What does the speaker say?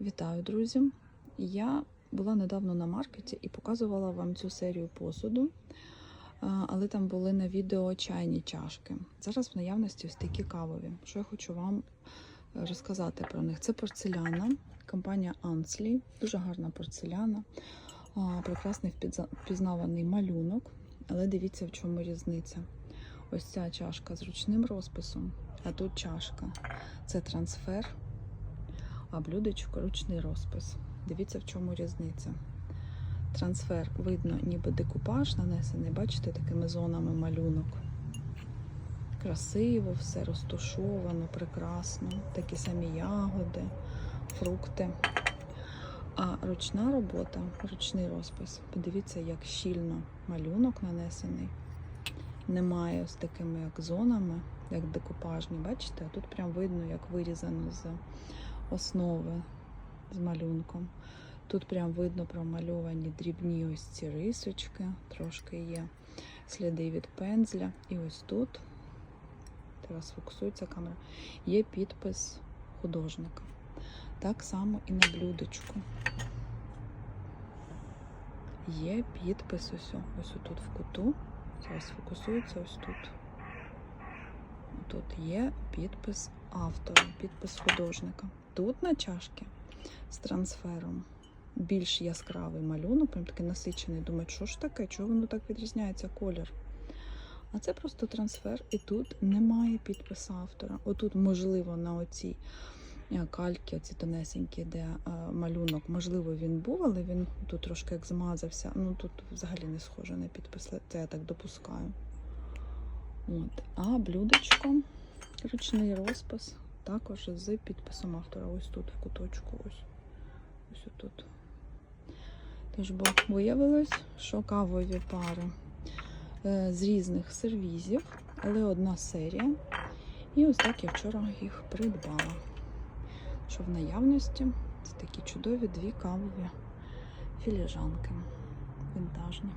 Вітаю, друзі! Я була недавно на маркеті і показувала вам цю серію посуду, але там були на відео чайні чашки. Зараз в наявності ось такі кавові. Що я хочу вам е, розказати про них? Це порцеляна, компанія Ansley, дуже гарна порцеляна, прекрасний впізнаваний малюнок. Але дивіться, в чому різниця. Ось ця чашка з ручним розписом, а тут чашка. Це трансфер а блюдечко ручний розпис. Дивіться, в чому різниця. Трансфер видно, ніби декупаж нанесений, бачите, такими зонами малюнок. Красиво, все розташовано, прекрасно. Такі самі ягоди, фрукти. А ручна робота, ручний розпис. Подивіться, як щільно малюнок нанесений. Немає ось такими як зонами, як декупажні. Бачите, а тут прям видно, як вирізано з основи з малюнком. Тут прям видно промальовані дрібні ось ці рисочки, трошки є сліди від пензля. І ось тут, зараз фокусується камера, є підпис художника. Так само і на блюдечку. Є підпис ось, ось тут в куту. Зараз фокусується ось тут. Тут є підпис автора, підпис художника. Тут на чашці з трансфером більш яскравий малюнок, прям такий насичений. Думають, що ж таке? Чого воно так відрізняється колір? А це просто трансфер, і тут немає підпису автора. Отут, можливо, на оцій е, кальки, оці тонесенькі, де е, малюнок, можливо, він був, але він тут трошки як змазався. Ну тут взагалі не схоже на підпис. Це я так допускаю. От. А блюдечко, ручний розпис, також з підписом автора. Ось тут в куточку, ось ось тут. Тож бо виявилось, що кавові пари е, з різних сервізів, але одна серія. І ось так я вчора їх придбала. Що в наявності це такі чудові дві кавові філіжанки вінтажні.